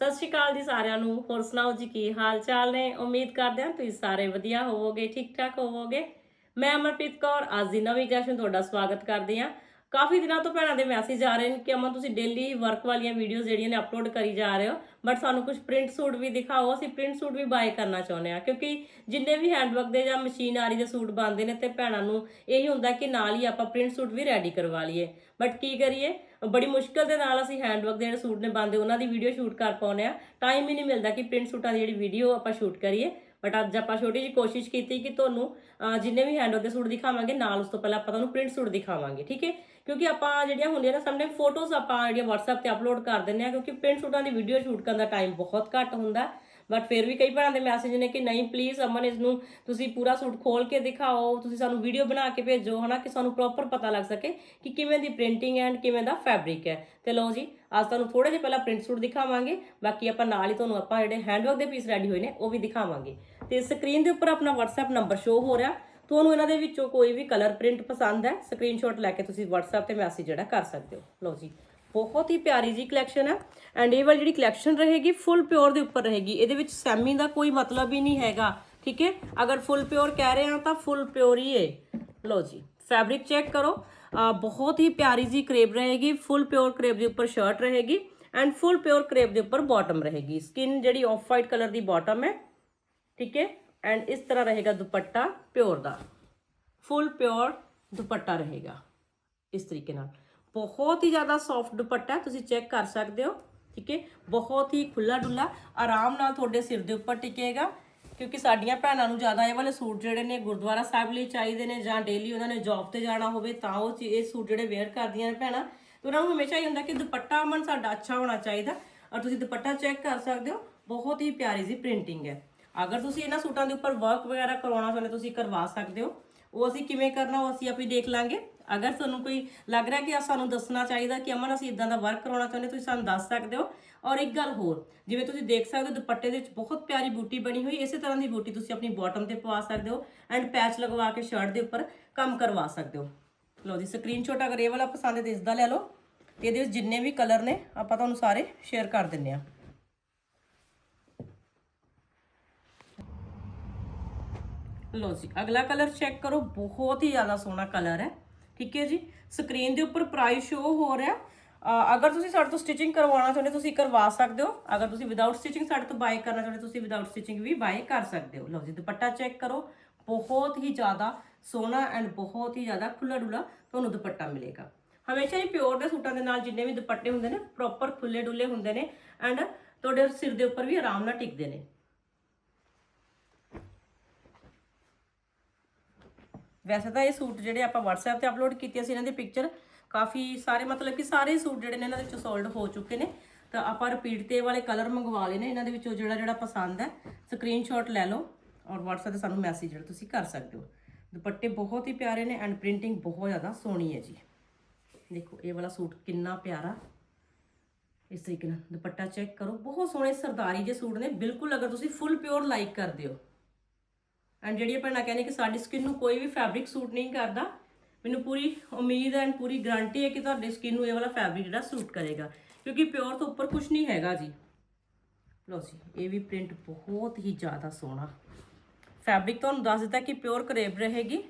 ਸਤਿ ਸ਼੍ਰੀ ਅਕਾਲ ਜੀ ਸਾਰਿਆਂ ਨੂੰ। ਹੋਰ ਸੁਣਾਓ ਜੀ ਕੀ ਹਾਲ ਚਾਲ ਨੇ? ਉਮੀਦ ਕਰਦੇ ਹਾਂ ਤੁਸੀਂ ਸਾਰੇ ਵਧੀਆ ਹੋਵੋਗੇ ਠੀਕ ਠਾਕ ਹੋਵੋਗੇ। ਮੈਂ ਅਮਰਪ੍ਰੀਤ ਕੌਰ, ਅੱਜ ਦੀ ਨਵੀਂ ਕਲਾਸ ਵਿੱਚ ਤੁਹਾਡਾ ਸਵਾਗਤ ਕਰਦੀ ਹਾਂ। ਕਾਫੀ ਦਿਨਾਂ ਤੋਂ ਭੈਣਾਂ ਦੇ ਮੈਸੇਜ ਆ ਰਹੇ ਨੇ ਕਿ ਅਮਨ, ਤੁਸੀਂ ਡੇਲੀ ਵਰਕ ਵਾਲੀਆਂ ਵੀਡੀਓਜ਼ ਜਿਹੜੀਆਂ ਨੇ ਅਪਲੋਡ ਕਰੀ ਜਾ ਰਹੇ ਹੋ ਬਟ ਸਾਨੂੰ ਕੁਝ ਪ੍ਰਿੰਟ ਸੂਟ ਵੀ ਦਿਖਾਓ, ਅਸੀਂ ਪ੍ਰਿੰਟ ਸੂਟ ਵੀ ਬਾਏ ਕਰਨਾ ਚਾਹੁੰਦੇ ਹਾਂ, ਕਿਉਂਕਿ ਜਿੰਨੇ ਵੀ ਹੈਂਡਵਰਕ ਦੇ ਜਾਂ ਮਸ਼ੀਨਰੀ ਦੇ ਸੂਟ ਬਣਦੇ ਨੇ ਤੇ ਭੈਣਾਂ ਨੂੰ ਇਹੀ ਹੁੰਦਾ ਕਿ ਨਾਲ ਹੀ ਆਪਾਂ ਪ੍ਰਿੰਟ ਸੂਟ ਵੀ ਰੈਡੀ ਕਰਵਾ ਲਈਏ। ਬਟ ਕੀ ਕਰੀਏ? ਬੜੀ ਮੁਸ਼ਕਲ ਦੇ ਨਾਲ ਅਸੀਂ ਹੈਂਡਵਰਕ ਦੇ ਜਿਹੜੇ ਸੂਟ ਨੇ ਬਣਦੇ, ਉਹਨਾਂ ਦੀ ਵੀਡੀਓ ਸ਼ੂਟ ਕਰ ਪਾਉਂਦੇ ਆ ਟਾਈਮ ਹੀ ਨਹੀਂ ਮਿਲਦਾ ਕਿ ਪ੍ਰਿੰਟ ਸੂਟਾਂ ਦੀ ਜਿਹੜੀ ਵੀਡੀਓ ਆਪਾਂ ਸ਼ੂਟ ਕਰੀਏ। ਬਟ ਅੱਜ ਆਪਾਂ ਛੋਟੀ ਜਿਹੀ ਕੋਸ਼ਿਸ਼ ਕੀਤੀ ਕਿ ਤੁਹਾਨੂੰ ਜਿੰਨੇ ਵੀ ਹੈਂਡਵਰਕ ਦੇ ਸੂਟ ਦਿਖਾਵਾਂਗੇ, ਨਾਲ ਉਸ ਤੋਂ ਪਹਿਲਾਂ ਆਪਾਂ ਤੁਹਾਨੂੰ ਪ੍ਰਿੰਟ ਸੂਟ ਦਿਖਾਵਾਂਗੇ, ਠੀਕ ਹੈ? ਕਿਉਂਕਿ ਆਪਾਂ ਜਿਹੜੀਆਂ ਹੁੰਦੀਆਂ ਨਾ ਸਾਹਮਣੇ ਫੋਟੋਜ਼ ਆਪਾਂ ਜਿਹੜੀਆਂ WhatsApp ਤੇ ਅਪਲੋਡ ਕਰ ਦਿੰਦੇ ਆ ਕਿਉਂਕਿ ਪ੍ਰਿੰਟ ਸੂਟਾਂ ਦੀ ਵੀਡੀਓ ਸ਼ੂਟ ਕਰਨ ਦਾ ਟਾਈਮ ਬਹੁਤ ਘੱਟ ਹੁੰਦਾ। ਬਟ ਫਿਰ ਵੀ ਕਈ ਭੈਣਾਂ ਦੇ ਮੈਸੇਜ ਨੇ ਕਿ ਨਹੀਂ ਪਲੀਜ਼ ਅਮਨ ਇਸ ਨੂੰ ਤੁਸੀਂ ਪੂਰਾ ਸੂਟ ਖੋਲ ਕੇ ਦਿਖਾਓ, ਤੁਸੀਂ ਸਾਨੂੰ ਵੀਡੀਓ ਬਣਾ ਕੇ ਭੇਜੋ, ਹਨਾ, ਕਿ ਸਾਨੂੰ ਪ੍ਰੋਪਰ ਪਤਾ ਲੱਗ ਸਕੇ ਕਿ ਕਿਵੇਂ ਦੀ ਪ੍ਰਿੰਟਿੰਗ ਐਂਡ ਕਿਵੇਂ ਦਾ ਫੈਬਰਿਕ ਹੈ। ਤੇ ਲਓ ਜੀ, ਅੱਜ ਤੁਹਾਨੂੰ ਥੋੜੇ ਜਿਹਾ ਪਹਿਲਾਂ ਪ੍ਰਿੰਟ ਸੂਟ ਦਿਖਾਵਾਂਗੇ, ਬਾਕੀ ਆਪਾਂ ਨਾਲ ਹੀ ਤੁਹਾਨੂੰ ਆਪਾਂ ਜਿਹੜੇ ਹੈਂਡਵਰਕ ਦੇ ਪੀਸ ਰੈਡੀ ਹੋਏ ਨੇ, ਉਹ ਵੀ ਦਿਖਾਵਾਂਗੇ। ਤੇ ਸਕਰੀਨ ਦੇ ਉੱਪਰ ਆਪਣਾ WhatsApp ਨੰਬਰ ਸ਼ੋ ਹੋ ਰਿਹਾ। ਤੁਹਾਨੂੰ ਇਹਨਾਂ ਦੇ ਵਿੱਚੋਂ ਕੋਈ ਵੀ ਕਲਰ ਪ੍ਰਿੰਟ ਪਸੰਦ ਹੈ ਸਕਰੀਨਸ਼ਾਟ ਲੈ ਕੇ ਤੁਸੀਂ WhatsApp ਤੇ ਮੈਸੇਜ ਜਿਹੜਾ ਕਰ ਸਕਦੇ ਹੋ। ਲਓ ਜੀ, ਬਹੁਤ ਹੀ ਪਿਆਰੀ ਜੀ ਕਲੈਕਸ਼ਨ ਹੈ। ਐਂਡ ਇਹ ਵਾਲੀ ਜਿਹੜੀ ਕਲੈਕਸ਼ਨ ਰਹੇਗੀ ਫੁੱਲ ਪਿਓਰ ਦੇ ਉੱਪਰ ਰਹੇਗੀ। ਇਹਦੇ ਵਿੱਚ ਸੈਮੀ ਦਾ ਕੋਈ ਮਤਲਬ ਹੀ ਨਹੀਂ ਹੈਗਾ, ਠੀਕ ਹੈ? ਅਗਰ ਫੁੱਲ ਪਿਓਰ ਕਹਿ ਰਹੇ ਹਾਂ ਤਾਂ ਫੁੱਲ ਪਿਓਰ ਹੀ ਹੈ। ਲਓ ਜੀ ਫੈਬਰਿਕ ਚੈੱਕ ਕਰੋ। ਬਹੁਤ ਹੀ ਪਿਆਰੀ ਜੀ ਕਰੇਬ ਰਹੇਗੀ ਫੁੱਲ ਪਿਓਰ ਕਰੇਬ ਦੇ ਉੱਪਰ ਸ਼ਰਟ ਰਹੇਗੀ। ਐਂਡ ਫੁੱਲ ਪਿਓਰ ਕਰੇਬ ਦੇ ਉੱਪਰ ਬਾਟਮ ਰਹੇਗੀ। ਸਕਿਨ ਜਿਹੜੀ ਆਫ ਵਾਈਟ ਕਲਰ ਦੀ ਬਾਟਮ ਹੈ ਠੀਕ ਹੈ? ਐਂਡ ਇਸ ਤਰ੍ਹਾਂ ਰਹੇਗਾ ਦੁਪੱਟਾ ਪਿਓਰ ਦਾ। ਫੁੱਲ ਪਿਓਰ ਦੁਪੱਟਾ ਰਹੇਗਾ। ਇਸ ਤਰੀਕੇ ਨਾਲ। ਬਹੁਤ ਹੀ ਜ਼ਿਆਦਾ ਸੌਫਟ ਦੁਪੱਟਾ ਤੁਸੀਂ ਚੈੱਕ ਕਰ ਸਕਦੇ ਹੋ। ਠੀਕ ਹੈ? ਬਹੁਤ ਹੀ ਖੁੱਲਾ ਡੁੱਲਾ। ਆਰਾਮ ਨਾਲ ਤੁਹਾਡੇ ਸਿਰ ਦੇ ਉੱਪਰ ਟਿਕੇਗਾ। ਕਿਉਂਕਿ ਸਾਡੀਆਂ ਭੈਣਾਂ ਨੂੰ ਜ਼ਿਆਦਾ ਇਹ ਵਾਲੇ ਸੂਟ ਜਿਹੜੇ ਨੇ ਗੁਰਦੁਆਰਾ ਸਾਹਿਬ ਲਈ ਚਾਹੀਦੇ ਨੇ ਜਾਂ ਡੇਲੀ ਉਹਨਾਂ ਨੇ ਜੌਬ ਤੇ ਜਾਣਾ ਹੋਵੇ, ਤਾਂ ਉਹ ਚੀ- ਇਹ ਸੂਟ ਜਿਹੜੇ ਵੇਅਰ ਕਰਦੀਆਂ ਨੇ ਭੈਣਾਂ, ਤੇ ਉਹਨਾਂ ਨੂੰ ਹਮੇਸ਼ਾ ਹੀ ਹੁੰਦਾ ਕਿ ਦੁਪੱਟਾ ਅਮਨ ਸਾਡਾ ਅੱਛਾ ਹੋਣਾ ਚਾਹੀਦਾ। ਔਰ ਤੁਸੀਂ ਦੁਪੱਟਾ ਚੈੱਕ ਕਰ ਸਕਦੇ ਹੋ। ਬਹੁਤ ਹੀ ਪਿਆਰੀ ਜੀ ਪ੍ਰਿੰਟਿੰਗ ਹੈ। ਅਗਰ ਤੁਸੀਂ ਇਹਨਾਂ ਸੂਟਾਂ ਦੇ ਉੱਪਰ ਵਰਕ ਵਗੈਰਾ ਕਰਵਾਉਣਾ ਚਾਹੁੰਦੇ ਤੁਸੀਂ ਕਰਵਾ ਸਕਦੇ ਹੋ। ਉਹ ਅਸੀਂ ਕਿਵੇਂ ਕਰਨਾ, ਉਹ ਅਸੀਂ ਆਪੇ ਦੇਖ ਲਾਂਗੇ। ਅਗਰ ਤੁਹਾਨੂੰ ਕੋਈ ਲੱਗ ਰਿਹਾ ਕਿ ਆ ਸਾਨੂੰ ਦੱਸਣਾ ਚਾਹੀਦਾ ਕਿ ਅਮਨ, ਅਸੀਂ ਇਦਾਂ ਦਾ ਵਰਕ ਕਰਾਉਣਾ ਚਾਹੁੰਦੇ ਤੁਸੀਂ ਸਾਨੂੰ ਦੱਸ ਸਕਦੇ ਹੋ। ਔਰ ਇੱਕ ਗੱਲ ਹੋਰ, ਜਿਵੇਂ ਤੁਸੀਂ ਦੇਖ ਸਕਦੇ ਹੋ, ਦੁਪੱਟੇ ਦੇ ਵਿੱਚ ਬਹੁਤ ਪਿਆਰੀ ਬੂਟੀ ਬਣੀ ਹੋਈ, ਇਸੇ ਤਰ੍ਹਾਂ ਦੀ ਬੂਟੀ ਤੁਸੀਂ ਆਪਣੀ ਬਾਟਮ ਤੇ ਪਵਾ ਸਕਦੇ ਹੋ ਐਂਡ ਪੈਚ ਲਗਵਾ ਕੇ ਸ਼ਰਟ ਦੇ ਉੱਪਰ ਕੰਮ ਕਰਵਾ ਸਕਦੇ ਹੋ। ਲਓ ਜੀ ਸਕਰੀਨਸ਼ਾਟ ਅਗਰ ਇਹ ਵਾਲਾ ਪਸੰਦ ਹੈ ਤਾਂ ਇਸ ਦਾ ਲੈ ਲਓ। ਤੇ ਇਹਦੇ ਵਿੱਚ ਜਿੰਨੇ ਵੀ ਕਲਰ ਨੇ, ਆਪਾਂ ਤੁਹਾਨੂੰ ਸਾਰੇ ਸ਼ੇਅਰ ਕਰ ਦਿੰਨੇ ਆ। ਲਓ ਜੀ, ਅਗਲਾ ਕਲਰ ਚੈੱਕ ਕਰੋ, ਬਹੁਤ ਹੀ ਜ਼ਿਆਦਾ ਸੋਹਣਾ ਕਲਰ ਹੈ, ਠੀਕ ਹੈ ਜੀ? ਸਕਰੀਨ ਦੇ ਉੱਪਰ ਪ੍ਰਾਈਸ ਸ਼ੋ ਹੋ ਰਿਹਾ। ਅਗਰ ਤੁਸੀਂ ਸਾਡੇ ਤੋਂ ਸਟਿਚਿੰਗ ਕਰਵਾਉਣਾ ਚਾਹੁੰਦੇ, ਤੁਸੀਂ ਕਰਵਾ ਸਕਦੇ ਹੋ। ਅਗਰ ਤੁਸੀਂ ਵਿਦਆਊਟ ਸਟਿਚਿੰਗ ਸਾਡੇ ਤੋਂ ਬਾਏ ਕਰਨਾ ਚਾਹੁੰਦੇ, ਤੁਸੀਂ ਵਿਦਆਊਟ ਸਟਿਚਿੰਗ ਵੀ ਬਾਏ ਕਰ ਸਕਦੇ ਹੋ। ਲਓ ਜੀ, ਦੁਪੱਟਾ ਚੈੱਕ ਕਰੋ, ਬਹੁਤ ਹੀ ਜ਼ਿਆਦਾ ਸੋਹਣਾ ਐਂਡ ਬਹੁਤ ਹੀ ਜ਼ਿਆਦਾ ਖੁੱਲਾ ਡੁੱਲਾ ਤੁਹਾਨੂੰ ਦੁਪੱਟਾ ਮਿਲੇਗਾ। ਹਮੇਸ਼ਾ ਹੀ ਪਿਓਰ ਦੇ ਸੂਟਾਂ ਦੇ ਨਾਲ ਜਿੰਨੇ ਵੀ ਦੁਪੱਟੇ ਹੁੰਦੇ ਨੇ ਪ੍ਰੋਪਰ ਖੁੱਲੇ ਡੁੱਲੇ ਹੁੰਦੇ ਨੇ ਐਂਡ ਤੁਹਾਡੇ ਸਿਰ ਦੇ ਉੱਪਰ ਵੀ ਆਰਾਮ ਨਾਲ ਟਿਕਦੇ ਨੇ। ਵੈਸੇ ਤਾਂ ਇਹ ਸੂਟ ਜਿਹੜੇ ਆਪਾਂ WhatsApp ਤੇ ਅਪਲੋਡ ਕੀਤੇ ਸੀ ਇਹਨਾਂ ਦੀ ਪਿਕਚਰ ਕਾਫੀ ਸਾਰੇ ਮਤਲਬ ਕਿ ਸਾਰੇ ਸੂਟ ਜਿਹੜੇ ਨੇ ਇਹਨਾਂ ਦੇ ਵਿੱਚੋਂ ਸੋਲਡ ਹੋ ਚੁੱਕੇ ਨੇ। ਤਾਂ ਆਪਾਂ ਰਿਪੀਟ ਤੇ ਇਹ ਵਾਲੇ ਕਲਰ ਮੰਗਵਾ ਲਏ ਨੇ, ਇਹਨਾਂ ਦੇ ਵਿੱਚੋਂ ਜਿਹੜਾ ਜਿਹੜਾ ਪਸੰਦ ਹੈ ਸਕਰੀਨਸ਼ਾਟ ਲੈ ਲਓ ਔਰ WhatsApp ਤੇ ਸਾਨੂੰ ਮੈਸੇਜ ਜਿਹੜਾ ਤੁਸੀਂ ਕਰ ਸਕਦੇ ਹੋ। ਦੁਪੱਟੇ ਬਹੁਤ ਹੀ ਪਿਆਰੇ ਨੇ ਐਂਡ ਪ੍ਰਿੰਟਿੰਗ ਬਹੁਤ ਜ਼ਿਆਦਾ ਸੋਹਣੀ ਹੈ ਜੀ। ਦੇਖੋ, ਇਹ ਵਾਲਾ ਸੂਟ ਕਿੰਨਾ ਪਿਆਰਾ। ਇਸ ਤਰੀਕੇ ਨਾਲ ਦੁਪੱਟਾ ਚੈੱਕ ਕਰੋ, ਬਹੁਤ ਸੋਹਣੇ ਸਰਦਾਰੀ ਜਿਹੇ ਸੂਟ ਨੇ, ਬਿਲਕੁਲ ਅਗਰ ਤੁਸੀਂ ਫੁੱਲ ਪਿਓਰ ਲਾਈਕ ਕਰਦੇ ਹੋ। ਐਂਡ ਜਿਹੜੀ ਆਪਾਂ ਨਾ ਕਹਿੰਦੇ ਕਿ ਸਾਡੀ ਸਕਿਨ ਨੂੰ ਕੋਈ ਵੀ ਫੈਬਰਿਕ ਸੂਟ ਨਹੀਂ ਕਰਦਾ, ਮੈਨੂੰ ਪੂਰੀ ਉਮੀਦ ਐਂਡ ਪੂਰੀ ਗਾਰੰਟੀ ਹੈ ਕਿ ਤੁਹਾਡੀ ਸਕਿਨ ਨੂੰ ਇਹ ਵਾਲਾ ਫੈਬਰਿਕ ਜਿਹੜਾ ਸੂਟ ਕਰੇਗਾ। ਕਿਉਂਕਿ ਪਿਓਰ ਤੋਂ ਉੱਪਰ ਕੁਝ ਨਹੀਂ ਹੈਗਾ ਜੀ। ਲਓ ਜੀ, ਇਹ ਵੀ ਪ੍ਰਿੰਟ ਬਹੁਤ ਹੀ ਜ਼ਿਆਦਾ ਸੋਹਣਾ। ਫੈਬਰਿਕ ਤੁਹਾਨੂੰ ਦੱਸ ਦਿੱਤਾ ਕਿ ਪਿਓਰ ਕਰੇਬ ਰਹੇਗੀ।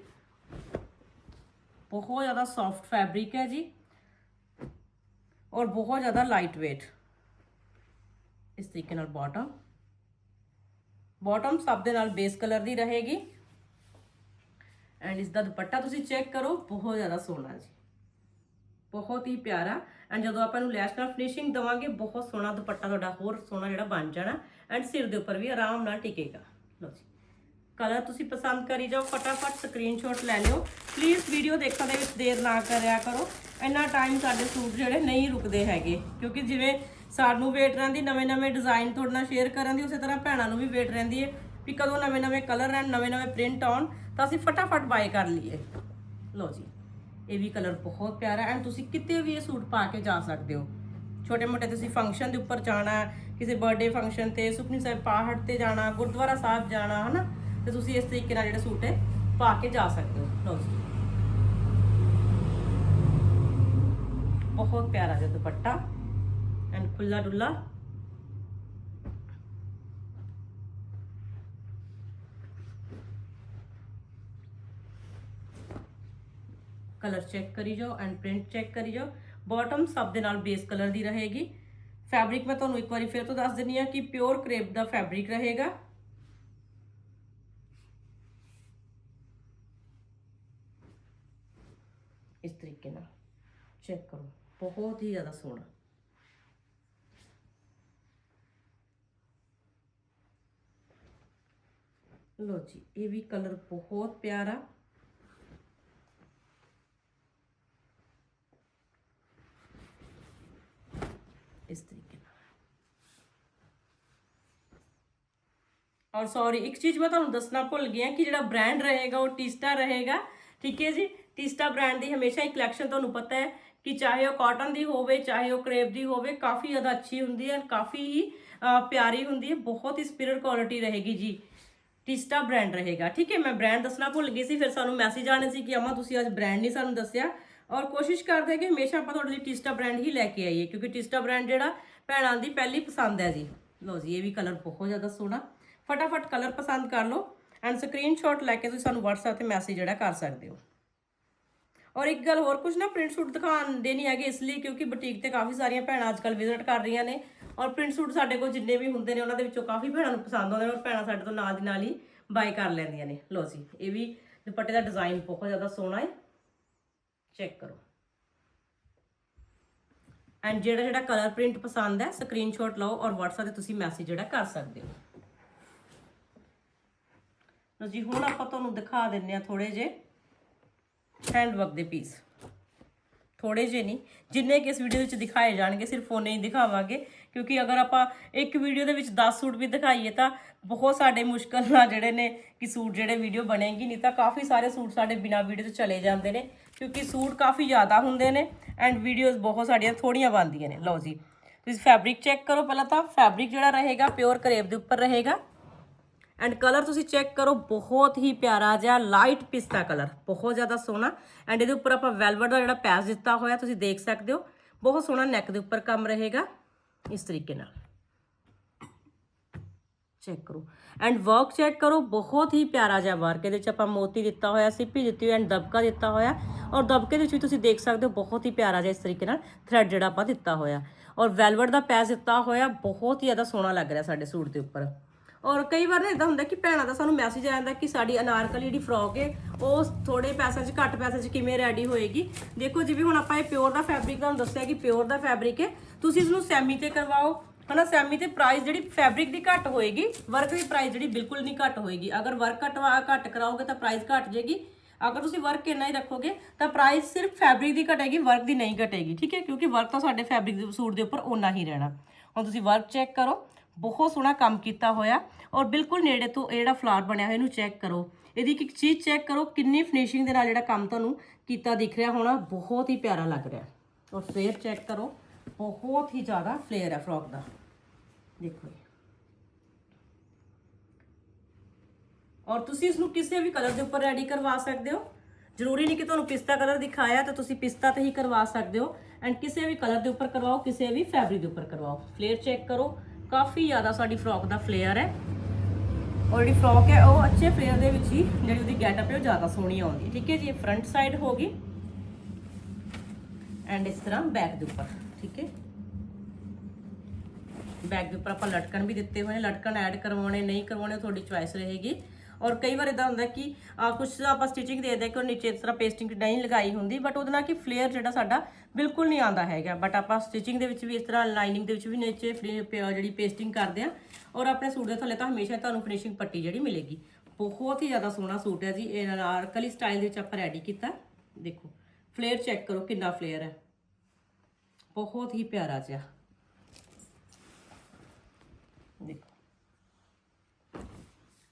ਬਹੁਤ ਜ਼ਿਆਦਾ ਸੌਫਟ ਫੈਬਰਿਕ ਹੈ ਜੀ। ਔਰ ਬਹੁਤ ਜ਼ਿਆਦਾ ਲਾਈਟ weight ਇਸ ਤਰੀਕੇ ਨਾਲ ਬਾਟਮ ਬਾਟਮ ਸਭ ਦੇ ਨਾਲ ਬੇਸ ਕਲਰ ਦੀ ਰਹੇਗੀ। ਐਂਡ ਇਸ ਦਾ ਦੁਪੱਟਾ ਤੁਸੀਂ ਚੈੱਕ ਕਰੋ, ਬਹੁਤ ਜ਼ਿਆਦਾ ਸੋਹਣਾ ਜੀ। ਬਹੁਤ ਹੀ ਪਿਆਰਾ। ਐਂਡ ਜਦੋਂ ਆਪਾਂ ਨੂੰ ਲੈਸ਼ ਨਾਲ ਫਿਨਿਸ਼ਿੰਗ ਦਵਾਂਗੇ, ਬਹੁਤ ਸੋਹਣਾ ਦੁਪੱਟਾ ਤੁਹਾਡਾ ਹੋਰ ਸੋਹਣਾ ਜਿਹੜਾ ਬਣ ਜਾਣਾ। ਐਂਡ ਸਿਰ ਦੇ ਉੱਪਰ ਵੀ ਆਰਾਮ ਨਾਲ ਟਿਕੇਗਾ। ਲਓ ਜੀ। ਕਲਰ ਤੁਸੀਂ ਪਸੰਦ ਕਰੀ ਜਾਓ, ਫਟਾਫਟ ਸਕਰੀਨਸ਼ਾਟ ਲੈ ਲਿਓ। ਪਲੀਜ਼ ਵੀਡੀਓ ਦੇਖਣ ਦੇ ਵਿੱਚ ਦੇਰ ਨਾ ਕਰਿਆ ਕਰੋ। ਇੰਨਾ ਟਾਈਮ ਸਾਡੇ ਸੂਟ ਜਿਹੜੇ ਨਹੀਂ ਰੁਕਦੇ ਹੈਗੇ। ਕਿਉਂਕਿ ਜਿਵੇਂ ਸਾਨੂੰ ਵੇਟ ਰਹਿੰਦੀ ਨਵੇਂ-ਨਵੇਂ ਡਿਜ਼ਾਈਨ ਤੁਹਾਡੇ ਨਾਲ ਸ਼ੇਅਰ ਕਰਨ ਦੀ, ਉਸੇ ਤਰ੍ਹਾਂ ਭੈਣਾਂ ਨੂੰ ਵੀ ਵੇਟ ਰਹਿੰਦੀ ਹੈ ਵੀ ਕਦੋਂ ਨਵੇਂ-ਨਵੇਂ ਕਲਰ ਐਂਡ ਨਵੇਂ-ਨਵੇਂ ਪ੍ਰਿੰਟ ਆਉਣ, ਤਾਂ ਅਸੀਂ ਫਟਾਫਟ ਬਾਏ ਕਰ ਲਈਏ। ਲਓ ਜੀ, ਇਹ ਵੀ ਕਲਰ ਬਹੁਤ ਪਿਆਰਾ ਐਂਡ ਤੁਸੀਂ ਕਿਤੇ ਵੀ ਇਹ ਸੂਟ ਪਾ ਕੇ ਜਾ ਸਕਦੇ ਹੋ। ਛੋਟੇ ਮੋਟੇ ਤੁਸੀਂ ਫੰਕਸ਼ਨ ਦੇ ਉੱਪਰ ਜਾਣਾ, ਕਿਸੇ ਬਰਥਡੇ ਫੰਕਸ਼ਨ ਤੇ ਸੁਖਨੀ ਸਾਹਿਬ ਪਹਾੜ ਤੇ ਜਾਣਾ, ਗੁਰਦੁਆਰਾ ਸਾਹਿਬ ਜਾਣਾ, ਹਨਾ? ਤੇ ਤੁਸੀਂ ਇਸ ਤਰੀਕੇ ਨਾਲ ਜਿਹੜਾ ਸੂਟ ਹੈ, ਪਾ ਕੇ ਜਾ ਸਕਦੇ ਹੋ। ਲਓ ਜੀ। ਬਹੁਤ ਪਿਆਰਾ ਜਿਹਾ ਦੁਪੱਟਾ। ਖੁੱਲਾ ਡੁੱਲਾ। ਕਲਰ ਚੈੱਕ ਕਰੀ ਜਾਓ ਐਂਡ ਪ੍ਰਿੰਟ ਚੈੱਕ ਕਰੀ ਜਾਓ। ਬਾਟਮ ਸਭ ਦੇ ਨਾਲ ਬੇਸ ਕਲਰ ਦੀ ਰਹੇਗੀ। ਫੈਬਰਿਕ ਮੈਂ ਤੁਹਾਨੂੰ ਇੱਕ ਵਾਰੀ ਫੇਰ ਤੋਂ ਦੱਸ ਦਿੰਨੀ ਆ ਕਿ ਪਿਓਰ ਕ੍ਰੇਪ ਦਾ ਫੈਬਰਿਕ ਰਹੇਗਾ। ਇਸ ਤਰੀਕੇ ਨਾਲ ਚੈੱਕ ਕਰੋ। ਬਹੁਤ ਹੀ ਜ਼ਿਆਦਾ ਸੋਹਣਾ। ਲੋ ਜੀ ਇਹ ਵੀ ਕਲਰ ਬਹੁਤ ਪਿਆਰਾ ਇਸ ਤਰੀਕੇ ਨਾਲ ਔਰ ਸੌਰੀ ਇੱਕ ਚੀਜ਼ ਮੈਂ ਤੁਹਾਨੂੰ ਦੱਸਣਾ ਭੁੱਲ ਗਈ ਹਾਂ ਕਿ ਜਿਹੜਾ ਬ੍ਰਾਂਡ ਰਹੇਗਾ ਉਹ ਟਿਸਟਾ ਰਹੇਗਾ ਠੀਕ ਹੈ ਜੀ ਟਿਸਟਾ ਬ੍ਰਾਂਡ ਦੀ ਹਮੇਸ਼ਾ ਹੀ ਕਲੈਕਸ਼ਨ ਤੁਹਾਨੂੰ ਪਤਾ ਹੈ ਕਿ ਚਾਹੇ ਉਹ ਕਾਟਨ ਦੀ ਹੋਵੇ ਚਾਹੇ ਉਹ ਕ੍ਰੇਪ ਦੀ ਹੋਵੇ ਕਾਫੀ ਜ਼ਿਆਦਾ ਅੱਛੀ ਹੁੰਦੀ ਹੈ ਕਾਫੀ ਹੀ ਅਹ, ਪਿਆਰੀ ਹੁੰਦੀ ਹੈ ਬਹੁਤ ਹੀ ਸਪਿਰਿਟ ਕੁਆਲਿਟੀ ਰਹੇਗੀ ਜੀ ਟਿਸਟਾ ਬ੍ਰਾਂਡ ਰਹੇਗਾ। ਠੀਕ ਹੈ, ਮੈਂ ਬ੍ਰਾਂਡ ਦੱਸਣਾ ਭੁੱਲ ਗਈ ਸੀ, ਫਿਰ ਸਾਨੂੰ ਮੈਸੇਜ ਆਣੇ ਸੀ ਕਿ ਅਮਾ ਤੁਸੀਂ ਅੱਜ ਬ੍ਰਾਂਡ ਨਹੀਂ ਸਾਨੂੰ ਦੱਸਿਆ। ਔਰ ਕੋਸ਼ਿਸ਼ ਕਰਦੇ ਕਿ ਹਮੇਸ਼ਾ ਆਪਾਂ ਤੁਹਾਡੇ ਲਈ ਟਿਸਟਾ ਬ੍ਰਾਂਡ ਹੀ ਲੈ ਕੇ ਆਈਏ, ਕਿਉਂਕਿ ਟਿਸਟਾ ਬ੍ਰਾਂਡ ਜਿਹੜਾ ਭੈਣਾਂ ਦੀ ਪਹਿਲੀ ਪਸੰਦ ਹੈ ਜੀ। ਲਓ ਜੀ, ਇਹ ਵੀ ਕਲਰ ਬਹੁਤ ਜ਼ਿਆਦਾ ਸੋਹਣਾ। ਫਟਾਫਟ ਕਲਰ ਪਸੰਦ ਕਰ ਲਓ ਐਂਡ ਸਕਰੀਨਸ਼ਾਟ ਲੈ ਕੇ ਤੁਸੀਂ ਸਾਨੂੰ WhatsApp ਤੇ ਮੈਸੇਜ ਜਿਹੜਾ ਕਰ ਸਕਦੇ ਹੋ। ਔਰ ਇੱਕ ਗੱਲ ਹੋਰ ਕੁਝ ਨਾ ਪ੍ਰਿੰਟ ਸੂਟ ਦਿਖਾਉਂਦੇ ਨਹੀਂ ਹੈਗੇ ਇਸ ਲਈ, ਕਿਉਂਕਿ ਬੁਟੀਕ ਤੇ ਕਾਫੀ ਸਾਰੀਆਂ ਭੈਣਾਂ ਅੱਜਕੱਲ ਵਿਜ਼ਿਟ ਕਰ ਰਹੀਆਂ ਨੇ। ਔਰ ਪ੍ਰਿੰਟ ਸੂਟ ਸਾਡੇ ਕੋਲ ਜਿੰਨੇ ਵੀ ਹੁੰਦੇ ਨੇ, ਉਹਨਾਂ ਦੇ ਵਿੱਚੋਂ ਕਾਫੀ ਭੈਣਾਂ ਨੂੰ ਪਸੰਦ ਆਉਂਦੇ ਨੇ ਔਰ ਭੈਣਾਂ ਸਾਡੇ ਤੋਂ ਨਾਲ ਦੀ ਨਾਲ ਹੀ ਬਾਈ ਕਰ ਲੈਂਦੀਆਂ ਨੇ। ਲਓ ਜੀ, ਇਹ ਵੀ ਦੁਪੱਟੇ ਦਾ ਡਿਜ਼ਾਈਨ ਬਹੁਤ ਜ਼ਿਆਦਾ ਸੋਹਣਾ ਹੈ। ਚੈੱਕ ਕਰੋ। ਐਂਡ ਜਿਹੜਾ ਜਿਹੜਾ ਕਲਰ ਪ੍ਰਿੰਟ ਪਸੰਦ ਹੈ ਸਕਰੀਨਸ਼ਾਟ ਲਓ ਔਰ WhatsApp ਤੇ ਤੁਸੀਂ ਮੈਸੇਜ ਜਿਹੜਾ ਕਰ ਸਕਦੇ ਹੋ। ਲਓ ਜੀ, ਹੁਣ ਆਪਾਂ ਤੁਹਾਨੂੰ ਦਿਖਾ ਦਿੰਨੇ ਆ ਥੋੜੇ ਜੇ ਹੈਂਡ ਵਰਕ ਦੇ ਪੀਸ ਥੋੜੇ ਜਿਹੇ ਨਹੀਂ, ਜਿੰਨੇ ਕਿ ਇਸ ਵੀਡੀਓ ਵਿੱਚ ਦਿਖਾਏ ਜਾਣਗੇ, ਸਿਰਫ ਉਹਨੇ ਹੀ ਦਿਖਾਵਾਂਗੇ। ਕਿਉਂਕਿ ਅਗਰ ਆਪਾਂ ਇੱਕ ਵੀਡੀਓ ਦੇ ਵਿੱਚ 10 ਸੂਟ ਵੀ ਦਿਖਾਈਏ ਤਾਂ ਬਹੁਤ ਸਾਡੇ ਮੁਸ਼ਕਲ ਨਾਲ ਜਿਹੜੇ ਨੇ ਕਿ ਸੂਟ ਜਿਹੜੇ ਵੀਡੀਓ ਬਣੇਗੀ, ਨਹੀਂ ਤਾਂ ਕਾਫੀ ਸਾਰੇ ਸੂਟ ਸਾਡੇ ਬਿਨਾ ਵੀਡੀਓ ਤੋਂ ਚਲੇ ਜਾਂਦੇ ਨੇ। ਕਿਉਂਕਿ ਸੂਟ ਕਾਫੀ ਜ਼ਿਆਦਾ ਹੁੰਦੇ ਨੇ ਐਂਡ ਵੀਡੀਓਜ਼ ਬਹੁਤ ਸਾਡੀਆਂ ਥੋੜੀਆਂ ਬਣਦੀਆਂ ਨੇ। ਲਓ ਜੀ, ਤੁਸੀਂ ਫੈਬਰਿਕ ਚੈੱਕ ਕਰੋ। ਪਹਿਲਾਂ ਤਾਂ ਫੈਬਰਿਕ ਜਿਹੜਾ ਰਹੇਗਾ ਪਿਓਰ ਕਰੇਬ ਦੇ ਉੱਪਰ ਰਹੇਗਾ। ਐਂਡ ਕਲਰ ਤੁਸੀਂ ਚੈੱਕ ਕਰੋ, ਬਹੁਤ ਹੀ ਪਿਆਰਾ ਜਿਹਾ ਲਾਈਟ ਪਿਸਤਾ ਕਲਰ ਬਹੁਤ ਜ਼ਿਆਦਾ ਸੋਹਣਾ। ਐਂਡ ਇਹਦੇ ਉੱਪਰ ਆਪਾਂ ਵੈਲਵਟ ਦਾ ਜਿਹੜਾ ਪੈਚ ਦਿੱਤਾ ਹੋਇਆ, ਤੁਸੀਂ ਦੇਖ ਸਕਦੇ ਹੋ। ਬਹੁਤ ਸੋਹਣਾ ਨੈਕ ਦੇ ਉੱਪਰ ਕੰਮ ਰਹੇਗਾ, ਇਸ ਤਰੀਕੇ ਨਾਲ। ਚੈੱਕ ਕਰੋ। ਐਂਡ ਵਰਕ ਚੈੱਕ ਕਰੋ, ਬਹੁਤ ਹੀ ਪਿਆਰਾ ਜਿਹਾ ਵਰਕ ਇਹਦੇ ਵਿੱਚ ਆਪਾਂ ਮੋਤੀ ਦਿੱਤਾ ਹੋਇਆ, ਸਿੱਪੀ ਦਿੱਤੀ ਹੋਈ ਐਂਡ ਦਬਕਾ ਦਿੱਤਾ ਹੋਇਆ। ਔਰ ਦਬਕੇ ਦੇ ਵਿੱਚ ਵੀ ਤੁਸੀਂ ਦੇਖ ਸਕਦੇ ਹੋ, ਬਹੁਤ ਹੀ ਪਿਆਰਾ ਜਿਹਾ ਇਸ ਤਰੀਕੇ ਨਾਲ ਥ੍ਰੈਡ ਜਿਹੜਾ ਆਪਾਂ ਦਿੱਤਾ ਹੋਇਆ। ਔਰ ਵੈਲਵਟ ਦਾ ਪੈਸ ਦਿੱਤਾ ਹੋਇਆ, ਬਹੁਤ ਹੀ ਜ਼ਿਆਦਾ ਸੋਹਣਾ ਲੱਗ ਰਿਹਾ ਸਾਡੇ ਸੂਟ ਦੇ ਉੱਪਰ। ਔਰ ਕਈ ਵਾਰ ਨਾ ਇਦਾਂ ਹੁੰਦਾ ਕਿ ਭੈਣਾਂ ਦਾ ਸਾਨੂੰ ਮੈਸੇਜ ਆ ਜਾਂਦਾ ਕਿ ਸਾਡੀ ਅਨਾਰਕਲੀ ਜਿਹੜੀ ਫਰੋਕ ਹੈ ਉਹ ਥੋੜੇ ਪੈਸਿਆਂ 'ਚ, ਘੱਟ ਪੈਸਿਆਂ 'ਚ ਕਿਵੇਂ ਰੈਡੀ ਹੋਏਗੀ? ਦੇਖੋ ਜਿਵੇਂ ਹੁਣ ਆਪਾਂ ਇਹ ਪਿਓਰ ਦਾ ਫੈਬਰਿਕ ਤੁਹਾਨੂੰ ਦੱਸਿਆ ਕਿ ਪਿਓਰ ਦਾ ਫੈਬਰਿਕ ਹੈ ਤੁਸੀਂ ਇਸ ਨੂੰ ਸੈਮੀ ਤੇ ਕਰਵਾਓ, ਹਨਾ? ਸੈਮੀ ਤੇ ਪ੍ਰਾਈਸ ਜਿਹੜੀ ਫੈਬਰਿਕ ਦੀ ਘੱਟ ਹੋਏਗੀ ਵਰਕ ਦੀ ਪ੍ਰਾਈਸ ਜਿਹੜੀ ਬਿਲਕੁਲ ਨਹੀਂ ਘੱਟ ਹੋਏਗੀ। ਅਗਰ ਵਰਕ ਘਟਵਾ ਘੱਟ ਕਰਾਓਗੇ ਤਾਂ ਪ੍ਰਾਈਸ ਘਟ ਜਾਏਗੀ। ਅਗਰ ਤੁਸੀਂ ਵਰਕ ਇੰਨਾ ਹੀ ਰੱਖੋਗੇ, ਤਾਂ ਪ੍ਰਾਈਸ ਸਿਰਫ ਫੈਬਰਿਕ ਦੀ ਘਟੇਗੀ ਵਰਕ ਦੀ ਨਹੀਂ ਘਟੇਗੀ, ਠੀਕ ਹੈ? ਕਿਉਂਕਿ ਵਰਕ ਤਾਂ ਸਾਡੇ ਫੈਬਰਿਕ ਦੇ ਸੂਟ ਦੇ ਉੱਪਰ ਓਨਾ ਹੀ ਰਹਿਣਾ। ਹੁਣ ਤੁਸੀਂ ਵਰਕ ਚੈੱਕ ਕਰੋ ਬਹੁਤ ਸੋਹਣਾ ਕੰਮ ਕੀਤਾ ਹੋਇਆ ਔਰ ਬਿਲਕੁਲ ਨੇੜੇ ਤੋਂ ਇਹ ਜਿਹੜਾ ਫਲਾਰ ਬਣਿਆ ਹੋਇਆ, ਇਹਨੂੰ ਚੈੱਕ ਕਰੋ। ਇਹਦੀ ਇੱਕ ਚੀਜ਼ ਚੈੱਕ ਕਰੋ, ਕਿੰਨੀ ਫਿਨਿਸ਼ਿੰਗ ਦੇ ਨਾਲ ਜਿਹੜਾ ਕੰਮ ਤੁਹਾਨੂੰ ਕੀਤਾ ਦਿਖ ਰਿਹਾ ਹੋਣਾ, ਬਹੁਤ ਹੀ ਪਿਆਰਾ ਲੱਗ ਰਿਹਾ। ਔਰ ਫਲੇਅਰ ਚੈੱਕ ਕਰੋ, ਬਹੁਤ ਹੀ ਜ਼ਿਆਦਾ ਫਲੇਅਰ ਹੈ ਫਰੋਕ ਦਾ। ਦੇਖੋ ਇਹ। ਔਰ ਤੁਸੀਂ ਇਸ ਨੂੰ ਕਿਸੇ ਵੀ ਕਲਰ ਦੇ ਉੱਪਰ ਰੈਡੀ ਕਰਵਾ ਸਕਦੇ ਹੋ। ਜ਼ਰੂਰੀ ਨਹੀਂ ਕਿ ਤੁਹਾਨੂੰ ਪਿਸਤਾ ਕਲਰ ਦਿਖਾਇਆ ਤਾਂ ਤੁਸੀਂ ਪਿਸਤਾ ਤੇ ਹੀ ਕਰਵਾ ਸਕਦੇ ਹੋ। ਐਂਡ ਕਿਸੇ ਵੀ ਕਲਰ ਦੇ ਉੱਪਰ ਕਰਵਾਓ, ਕਿਸੇ ਵੀ ਫੈਬਰਿਕ ਦੇ ਉੱਪਰ ਕਰਵਾਓ। ਫਲੇਅਰ ਚੈੱਕ ਕਰੋ ਕਾਫੀ ਜ਼ਿਆਦਾ ਸਾਡੀ ਫਰੋਕ ਦਾ ਫਲੇਅਰ ਹੈ। ਔਰ ਜਿਹੜੀ ਫਰੋਕ ਹੈ, ਉਹ ਅੱਛੇ ਫਲੇਅਰ ਦੇ ਵਿੱਚ ਹੀ ਜਿਹੜੀ ਉਹਦੀ ਗੈਟਅਪ ਹੈ, ਉਹ ਜ਼ਿਆਦਾ ਸੋਹਣੀ ਆਉਂਦੀ ਠੀਕ ਹੈ ਜੀ ਫਰੰਟ ਸਾਈਡ ਹੋ ਗਈ। ਐਂਡ ਇਸ ਤਰ੍ਹਾਂ ਬੈਕ ਦੇ ਉੱਪਰ, ਠੀਕ ਹੈ। ਬੈਕ ਦੇ ਉੱਪਰ ਆਪਾਂ ਲਟਕਣ ਵੀ ਦਿੱਤੇ ਹੋਏ ਨੇ। ਲਟਕਣ ਐਡ ਕਰਵਾਉਣੇ, ਨਹੀਂ ਕਰਵਾਉਣੇ ਤੁਹਾਡੀ ਚੁਆਇਸ ਰਹੇਗੀ। ਔਰ ਕਈ ਵਾਰ ਇਦਾਂ ਹੁੰਦਾ ਕਿ ਕੁਝ ਆਪਾਂ ਸਟਿਚਿੰਗ ਦੇ ਦੇ ਕਿ ਉਹ ਨੀਚੇ ਇਸ ਤਰ੍ਹਾਂ ਪੇਸਟਿੰਗ ਨਹੀਂ ਲਗਾਈ ਹੁੰਦੀ ਬਟ ਉਹਦੇ ਨਾਲ ਕਿ ਫਲੇਅਰ ਜਿਹੜਾ ਸਾਡਾ ਬਿਲਕੁਲ ਨਹੀਂ ਆਉਂਦਾ ਹੈਗਾ। ਬਟ ਆਪਾਂ ਸਟਿਚਿੰਗ ਦੇ ਵਿੱਚ ਵੀ ਇਸ ਤਰ੍ਹਾਂ ਲਾਈਨਿੰਗ ਦੇ ਵਿੱਚ ਵੀ ਨੀਚੇ ਫਲੇ- ਪਿਆ ਜਿਹੜੀ ਪੇਸਟਿੰਗ ਕਰਦੇ ਆ, ਔਰ ਆਪਣੇ ਸੂਟ ਦੇ ਥੱਲੇ ਤਾਂ ਹਮੇਸ਼ਾ ਤੁਹਾਨੂੰ ਫਿਨਿਸ਼ਿੰਗ ਪੱਟੀ ਜਿਹੜੀ ਮਿਲੇਗੀ। ਬਹੁਤ ਹੀ ਜ਼ਿਆਦਾ ਸੋਹਣਾ ਸੂਟ ਹੈ ਜੀ। ਇਹ ਅਨਾਰਕਲੀ ਸਟਾਈਲ ਦੇ ਵਿੱਚ ਆਪਾਂ ਰੈਡੀ ਕੀਤਾ। ਦੇਖੋ ਫਲੇਅਰ ਚੈੱਕ ਕਰੋ ਕਿੰਨਾ ਫਲੇਅਰ ਹੈ। ਬਹੁਤ ਹੀ ਪਿਆਰਾ ਜਿਹਾ। ਦੇਖੋ।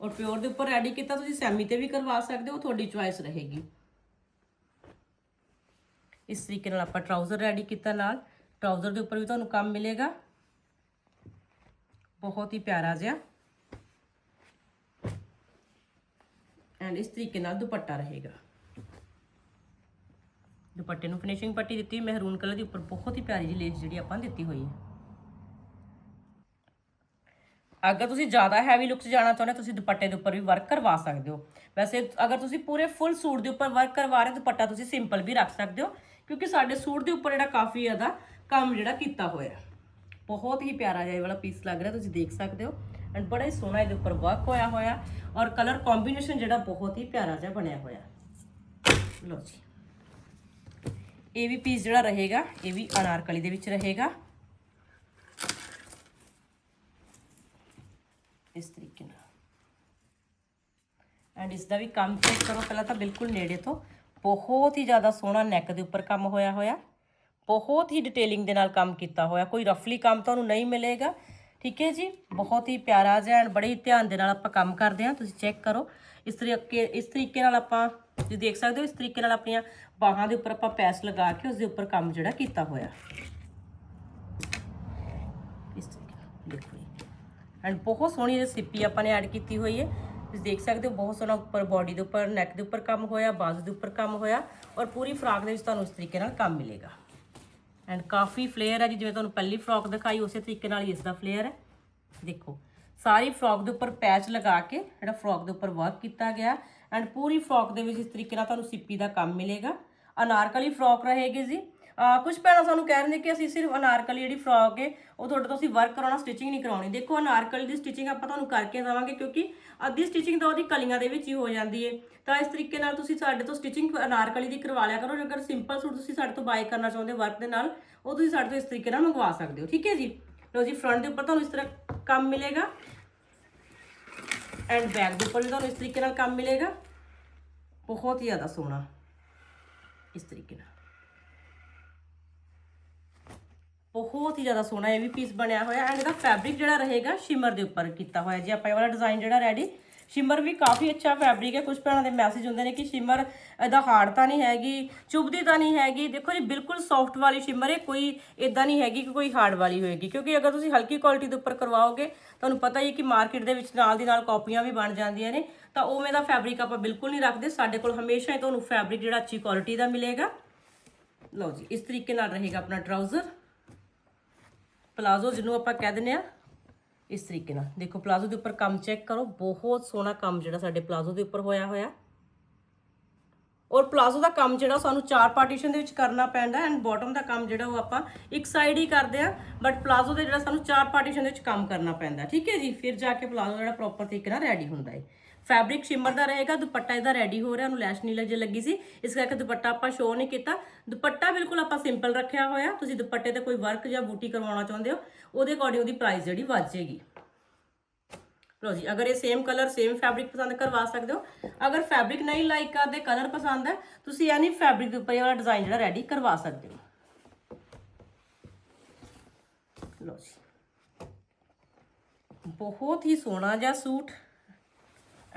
ਔਰ ਪਿਓਰ ਦੇ ਉੱਪਰ ਰੈਡੀ ਕੀਤਾ, ਤੁਸੀਂ ਸੈਮੀ ਤੇ ਵੀ ਕਰਵਾ ਸਕਦੇ ਹੋ ਤੁਹਾਡੀ ਚੁਆਇਸ ਰਹੇਗੀ। ਇਸ ਤਰੀਕੇ ਨਾਲ ਆਪਾਂ ਟਰਾਊਜ਼ਰ ਰੈਡੀ ਕੀਤਾ ਨਾਲ ਟਰਾਊਜ਼ਰ ਦੇ ਉੱਪਰ ਵੀ ਤੁਹਾਨੂੰ ਕੰਮ ਮਿਲੇਗਾ। ਬਹੁਤ ਹੀ ਪਿਆਰਾ ਜਿਹਾ। ਐਂਡ ਇਸ ਤਰੀਕੇ ਨਾਲ ਦੁਪੱਟਾ ਰਹੇਗਾ। ਦੁਪੱਟੇ ਨੂੰ ਫਿਨਿਸ਼ਿੰਗ ਪੱਟੀ ਦਿੱਤੀ, ਮਹਿਰੂਨ ਕਲਰ ਦੇ ਉੱਪਰ ਬਹੁਤ ਹੀ ਪਿਆਰੀ ਜਿਹੀ ਲੇਸ ਜਿਹੜੀ ਆਪਾਂ ਦਿੱਤੀ ਹੋਈ ਹੈ। ਅਗਰ ਤੁਸੀਂ ਜ਼ਿਆਦਾ ਹੈਵੀ ਲੁੱਕ 'ਚ ਜਾਣਾ ਚਾਹੁੰਦੇ ਹੋ, ਤੁਸੀਂ ਦੁਪੱਟੇ ਦੇ ਉੱਪਰ ਵੀ ਵਰਕ ਕਰਵਾ ਸਕਦੇ ਹੋ। ਵੈਸੇ ਅਗਰ ਤੁਸੀਂ ਪੂਰੇ ਫੁੱਲ ਸੂਟ ਦੇ ਉੱਪਰ ਵਰਕ ਕਰਵਾ ਰਹੇ ਦੁਪੱਟਾ ਤੁਸੀਂ ਸਿੰਪਲ ਵੀ ਰੱਖ ਸਕਦੇ ਹੋ ਕਿਉਂਕਿ ਸਾਡੇ ਸੂਟ ਦੇ ਉੱਪਰ ਜਿਹੜਾ ਕਾਫੀ ਜ਼ਿਆਦਾ ਕੰਮ ਜਿਹੜਾ ਕੀਤਾ ਹੋਇਆ ਬਹੁਤ ਹੀ ਪਿਆਰਾ ਜਿਹਾ ਇਹ ਵਾਲਾ ਪੀਸ ਲੱਗ ਰਿਹਾ ਤੁਸੀਂ ਦੇਖ ਸਕਦੇ ਹੋ। ਐਂਡ ਬੜਾ ਹੀ ਸੋਹਣਾ ਇਹਦੇ ਉੱਪਰ ਵਰਕ ਹੋਇਆ ਹੋਇਆ ਔਰ ਕਲਰ ਕੰਬੀਨੇਸ਼ਨ ਜਿਹੜਾ ਬਹੁਤ ਹੀ ਪਿਆਰਾ ਜਿਹਾ ਬਣਿਆ ਹੋਇਆ ਲਓ ਜੀ। ਇਹ ਵੀ ਪੀਸ ਜਿਹੜਾ ਰਹੇਗਾ ਇਹ ਵੀ ਅਨਾਰਕਲੀ ਦੇ ਵਿੱਚ ਰਹੇਗਾ। ਇਸ ਤਰੀਕੇ ਨਾਲ। ਐਂਡ ਇਸ ਦਾ ਵੀ ਕੰਮ ਚੈੱਕ ਕਰੋ ਪਹਿਲਾਂ ਤਾਂ ਬਿਲਕੁਲ ਨੇੜੇ ਤੋਂ। ਬਹੁਤ ਹੀ ਜ਼ਿਆਦਾ ਸੋਹਣਾ ਨੈਕ ਦੇ ਉੱਪਰ ਕੰਮ ਹੋਇਆ ਹੋਇਆ। ਬਹੁਤ ਹੀ ਡਿਟੇਲਿੰਗ ਦੇ ਨਾਲ ਕੰਮ ਕੀਤਾ ਹੋਇਆ। ਕੋਈ ਰਫਲੀ ਕੰਮ ਤੁਹਾਨੂੰ ਨਹੀਂ ਮਿਲੇਗਾ। ਠੀਕ ਹੈ ਜੀ? ਬਹੁਤ ਹੀ ਪਿਆਰਾ ਜਿਹਾ ਐਂਡ ਬੜੇ ਹੀ ਧਿਆਨ ਦੇ ਨਾਲ ਆਪਾਂ ਕੰਮ ਕਰਦੇ ਹਾਂ। ਤੁਸੀਂ ਚੈੱਕ ਕਰੋ। ਇਸ ਤਰੀਕੇ ਇਸ ਤਰੀਕੇ ਨਾਲ ਆਪਾਂ, ਤੁਸੀਂ ਦੇਖ ਸਕਦੇ ਹੋ, ਇਸ ਤਰੀਕੇ ਨਾਲ ਆਪਣੀਆਂ ਬਾਹਾਂ ਦੇ ਉੱਪਰ ਆਪਾਂ ਪੈਸ ਲਗਾ ਕੇ ਉਸ ਦੇ ਉੱਪਰ ਕੰਮ ਜਿਹੜਾ ਕੀਤਾ ਹੋਇਆ। ਇਸ ਤਰੀਕੇ ਨਾਲ, ਦੇਖੋ। ਐਂਡ ਬਹੁਤ ਸੋਹਣੀ ਇਹ ਆਪਾਂ ਨੇ ਐਡ ਕੀਤੀ ਹੋਈ ਹੈ। ਤੁਸੀਂ ਦੇਖ ਸਕਦੇ ਹੋ, ਬਹੁਤ ਸੋਹਣਾ ਉੱਪਰ ਬਾਡੀ ਦੇ ਉੱਪਰ ਨੈਕ ਦੇ ਉੱਪਰ ਕੰਮ ਹੋਇਆ, ਬਾਜ਼ੂ ਦੇ ਉੱਪਰ ਕੰਮ ਹੋਇਆ ਔਰ ਪੂਰੀ ਫਰਾਕ ਦੇ ਵਿੱਚ ਤੁਹਾਨੂੰ ਇਸ ਤਰੀਕੇ ਨਾਲ ਕੰਮ ਮਿਲੇਗਾ। ਐਂਡ ਕਾਫੀ ਫਲੇਅਰ ਹੈ ਜੀ, ਜਿਵੇਂ ਤੁਹਾਨੂੰ ਪਹਿਲੀ ਫਰਾਕ ਦਿਖਾਈ, ਉਸੇ ਤਰੀਕੇ ਨਾਲ ਹੀ ਇਸ ਦਾ ਫਲੇਅਰ ਹੈ। ਦੇਖੋ, ਸਾਰੀ ਫਰਾਕ ਦੇ ਉੱਪਰ ਪੈਚ ਲਗਾ ਕੇ ਜਿਹੜਾ ਫਰਾਕ ਦੇ ਉੱਪਰ ਵਰਕ ਕੀਤਾ ਗਿਆ। ਐਂਡ ਪੂਰੀ ਫਰਾਕ ਦੇ ਵਿੱਚ ਇਸ ਤਰੀਕੇ ਨਾਲ ਤੁਹਾਨੂੰ ਸਿੱਪੀ ਦਾ ਕੰਮ ਮਿਲੇਗਾ। ਅਨਾਰਕਲੀ ਫਰਾਕ ਰਹੇਗੀ ਜੀ। ਕੁਝ ਭੈਣਾਂ ਸਾਨੂੰ ਕਹਿ ਰਹੇ ਨੇ ਕਿ ਅਸੀਂ ਸਿਰਫ ਅਨਾਰਕਲੀ ਜਿਹੜੀ ਫਰੋਕ ਹੈ, ਉਹ ਤੁਹਾਡੇ ਤੋਂ ਅਸੀਂ ਵਰਕ ਕਰਾਉਣਾ ਸਟਿਚਿੰਗ ਨਹੀਂ ਕਰਾਉਣੀ। ਦੇਖੋ, ਅਨਾਰਕਲੀ ਦੀ ਸਟਿਚਿੰਗ ਆਪਾਂ ਤੁਹਾਨੂੰ ਕਰਕੇ ਦੇਵਾਂਗੇ ਕਿਉਂਕਿ ਅੱਧੀ ਸਟਿਚਿੰਗ ਤਾਂ ਉਹਦੀ ਕਲੀਆਂ ਦੇ ਵਿੱਚ ਹੀ ਹੋ ਜਾਂਦੀ ਹੈ। ਤਾਂ ਇਸ ਤਰੀਕੇ ਨਾਲ ਤੁਸੀਂ ਸਾਡੇ ਤੋਂ ਸਟਿਚਿੰਗ ਅਨਾਰਕਲੀ ਦੀ ਕਰਵਾ ਲਿਆ ਕਰੋ। ਅਗਰ ਸਿੰਪਲ ਸੂਟ ਤੁਸੀਂ ਸਾਡੇ ਤੋਂ ਬਾਈ ਕਰਨਾ ਚਾਹੁੰਦੇ ਵਰਕ ਦੇ ਨਾਲ, ਉਹ ਤੁਸੀਂ ਸਾਡੇ ਤੋਂ ਇਸ ਤਰੀਕੇ ਨਾਲ ਮੰਗਵਾ ਸਕਦੇ ਹੋ। ਠੀਕ ਹੈ ਜੀ? ਲਓ ਜੀ ਫਰੰਟ ਦੇ ਉੱਪਰ ਤੁਹਾਨੂੰ ਇਸ ਤਰ੍ਹਾਂ ਕੰਮ ਮਿਲੇਗਾ। ਐਂਡ ਬੈਕ ਦੇ ਉੱਪਰ ਵੀ ਤੁਹਾਨੂੰ ਇਸ ਤਰੀਕੇ ਨਾਲ ਕੰਮ ਮਿਲੇਗਾ। ਬਹੁਤ ਹੀ ਜ਼ਿਆਦਾ ਸੋਹਣਾ। ਇਸ ਤਰੀਕੇ ਨਾਲ। ਬਹੁਤ ਹੀ ਜ਼ਿਆਦਾ ਸੋਹਣਾ ਇਹ ਵੀ ਪੀਸ ਬਣਿਆ ਹੋਇਆ ਐਂਡ ਇਹਦਾ ਫੈਬਰਿਕ ਜਿਹੜਾ ਰਹੇਗਾ ਸ਼ਿਮਰ ਦੇ ਉੱਪਰ ਕੀਤਾ ਹੋਇਆ ਜੀ। ਆਪਾਂ ਇਹ ਵਾਲਾ ਡਿਜ਼ਾਈਨ ਜਿਹੜਾ ਰੈਡੀ ਸ਼ਿਮਰ ਵੀ ਕਾਫੀ ਅੱਛਾ ਫੈਬਰਿਕ ਹੈ। ਕੁਝ ਭੈਣਾਂ ਦੇ ਮੈਸੇਜ ਹੁੰਦੇ ਨੇ ਕਿ ਸ਼ਿਮਰ ਇਹਦਾ ਹਾਰਡ ਤਾਂ ਨਹੀਂ ਹੈਗੀ, ਚੁਭਦੀ ਤਾਂ ਨਹੀਂ ਹੈਗੀ। ਦੇਖੋ ਜੀ, ਬਿਲਕੁਲ ਸੌਫਟ ਵਾਲੀ ਸ਼ਿਮਰ ਹੈ। ਕੋਈ ਇਦਾਂ ਨਹੀਂ ਹੈਗੀ ਕਿ ਕੋਈ ਹਾਰਡ ਵਾਲੀ ਹੋਏਗੀ। ਕਿਉਂਕਿ ਅਗਰ ਤੁਸੀਂ ਹਲਕੀ ਕੁਆਲਿਟੀ ਦੇ ਉੱਪਰ ਕਰਵਾਓਗੇ, ਤੁਹਾਨੂੰ ਪਤਾ ਹੀ ਹੈ ਕਿ ਮਾਰਕੀਟ ਦੇ ਵਿੱਚ ਨਾਲ ਦੀ ਨਾਲ ਕਾਪੀਆਂ ਵੀ ਬਣ ਜਾਂਦੀਆਂ ਨੇ। ਤਾਂ ਉਵੇਂ ਦਾ ਫੈਬਰਿਕ ਆਪਾਂ ਬਿਲਕੁਲ ਨਹੀਂ ਰੱਖਦੇ। ਸਾਡੇ ਕੋਲ ਹਮੇਸ਼ਾ ਹੀ ਤੁਹਾਨੂੰ ਫੈਬਰਿਕ ਜਿਹੜਾ ਅੱਛੀ ਕੁਆਲਿਟੀ ਦਾ ਮਿਲੇਗਾ। ਲਓ ਜੀ, ਇਸ ਤਰੀਕੇ ਨਾਲ ਰਹੇਗਾ ਆਪਣਾ ਟਰਾਊਜ਼ਰ ਪਲਾਜ਼ੋ ਜਿਹਨੂੰ ਆਪਾਂ ਕਹਿ ਦਿੰਦੇ ਆ ਇਸ ਤਰੀਕੇ ਨਾਲ। ਦੇਖੋ, ਪਲਾਜ਼ੋ ਦੇ ਉੱਪਰ ਕੰਮ ਚੈੱਕ ਕਰੋ। ਬਹੁਤ ਸੋਹਣਾ ਕੰਮ ਜਿਹੜਾ ਸਾਡੇ ਪਲਾਜ਼ੋ ਦੇ ਉੱਪਰ ਹੋਇਆ ਹੋਇਆ। ਔਰ ਪਲਾਜ਼ੋ ਦਾ ਕੰਮ ਜਿਹੜਾ ਸਾਨੂੰ ਚਾਰ ਪਾਰਟੀਸ਼ਨ ਦੇ ਵਿੱਚ ਕਰਨਾ ਪੈਂਦਾ ਐਂਡ ਬਾਟਮ ਦਾ ਕੰਮ ਜਿਹੜਾ ਉਹ ਆਪਾਂ ਇੱਕ ਸਾਈਡ ਹੀ ਕਰਦੇ ਆ ਬਟ ਪਲਾਜ਼ੋ ਦੇ ਜਿਹੜਾ ਸਾਨੂੰ ਚਾਰ ਪਾਰਟੀਸ਼ਨ ਦੇ ਵਿੱਚ ਕੰਮ ਕਰਨਾ ਪੈਂਦਾ ਠੀਕ ਹੈ ਜੀ? ਫਿਰ ਜਾ ਕੇ ਪਲਾਜ਼ੋ ਜਿਹੜਾ ਪ੍ਰੋਪਰ ਤਰੀਕੇ ਨਾਲ ਰੈਡੀ ਹੁੰਦਾ ਹੈ। ਫੈਬਰਿਕ ਸ਼ਿਮਰ ਦਾ ਰਹੇਗਾ, ਦੁਪੱਟਾ ਇਹਦਾ ਰੈਡੀ ਹੋ ਰਿਹਾ, ਉਹਨੂੰ ਲੈਸ਼ ਨਹੀਂ ਲੱਗੇ ਲੱਗੀ ਸੀ। ਇਸ ਕਰਕੇ ਦੁਪੱਟਾ ਆਪਾਂ ਸ਼ੋਅ ਨਹੀਂ ਕੀਤਾ। ਦੁਪੱਟਾ ਬਿਲਕੁਲ ਆਪਾਂ ਸਿੰਪਲ ਰੱਖਿਆ ਹੋਇਆ। ਤੁਸੀਂ ਦੁਪੱਟੇ ਤੇ ਕੋਈ ਵਰਕ ਜਾਂ ਬੂਟੀ ਕਰਵਾਉਣਾ ਚਾਹੁੰਦੇ ਹੋ, ਉਹਦੇ ਅਕੋਰਡਿੰਗ ਉਹਦੀ ਪ੍ਰਾਈਸ ਜਿਹੜੀ ਵੱਧ ਜਾਏਗੀ। ਲੋ ਜੀ, ਅਗਰ ਇਹ ਸੇਮ ਕਲਰ ਸੇਮ ਫੈਬਰਿਕ ਪਸੰਦ ਕਰਵਾ ਸਕਦੇ ਹੋ। ਅਗਰ ਫੈਬਰਿਕ ਨਹੀਂ ਲਾਈਕ ਕਰਦੇ ਕਲਰ ਪਸੰਦ ਹੈ ਤੁਸੀਂ ਐਨੀ ਫੈਬਰਿਕ ਦੇ ਉੱਪਰ ਇਹ ਵਾਲਾ ਡਿਜ਼ਾਈਨ ਜਿਹੜਾ ਰੈਡੀ ਕਰਵਾ ਸਕਦੇ ਹੋ। ਲੋ ਜੀ। ਬਹੁਤ ਹੀ ਸੋਹਣਾ ਜਿਹਾ ਸੂਟ।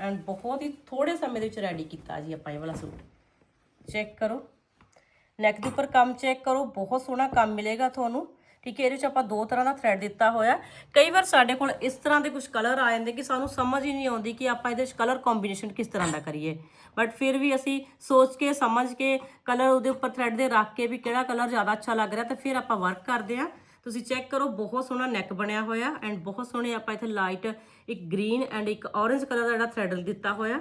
ਐਂਡ ਬਹੁਤ ਹੀ ਥੋੜੇ ਸਮੇਂ ਦੇ ਵਿੱਚ ਰੈਡੀ ਕੀਤਾ ਜੀ ਆਪਾਂ ਇਹ ਵਾਲਾ ਸੂਟ। ਚੈੱਕ ਕਰੋ। ਨੈਕ ਦੇ ਉੱਪਰ ਕੰਮ ਚੈੱਕ ਕਰੋ। ਬਹੁਤ ਸੋਹਣਾ ਕੰਮ ਮਿਲੇਗਾ ਤੁਹਾਨੂੰ। ਠੀਕ ਹੈ, ਇਹਦੇ ਵਿੱਚ ਆਪਾਂ ਦੋ ਤਰ੍ਹਾਂ ਦਾ ਥ੍ਰੈਡ ਦਿੱਤਾ ਹੋਇਆ। ਕਈ ਵਾਰ ਸਾਡੇ ਕੋਲ ਇਸ ਤਰ੍ਹਾਂ ਦੇ ਕੁਝ ਕਲਰ ਆ ਜਾਂਦੇ ਕਿ ਸਾਨੂੰ ਸਮਝ ਹੀ ਨਹੀਂ ਆਉਂਦੀ ਕਿ ਆਪਾਂ ਇਹਦੇ ਵਿੱਚ ਕਲਰ ਕੰਬੀਨੇਸ਼ਨ ਕਿਸ ਤਰ੍ਹਾਂ ਦਾ ਕਰੀਏ। ਬਟ ਫਿਰ ਵੀ ਅਸੀਂ ਸੋਚ ਕੇ, ਸਮਝ ਕੇ ਕਲਰ ਉਹਦੇ ਉੱਪਰ ਥ੍ਰੈਡ ਦੇ ਰੱਖ ਕੇ ਵੀ ਕਿਹੜਾ ਕਲਰ ਜ਼ਿਆਦਾ ਅੱਛਾ ਲੱਗ ਰਿਹਾ ਤੇ ਫਿਰ ਆਪਾਂ ਵਰਕ ਕਰਦੇ ਆ ਤੁਸੀਂ ਚੈੱਕ ਕਰੋ, ਬਹੁਤ ਸੋਹਣਾ ਨੈਕ ਬਣਿਆ ਹੋਇਆ ਐਂਡ ਬਹੁਤ ਸੋਹਣੇ ਆਪਾਂ ਇੱਥੇ ਲਾਈਟ ਇੱਕ ਗ੍ਰੀਨ ਐਂਡ ਇੱਕ ਔਰੇਂਜ ਕਲਰ ਦਾ ਜਿਹੜਾ ਥ੍ਰੈਡ ਦਿੱਤਾ ਹੋਇਆ,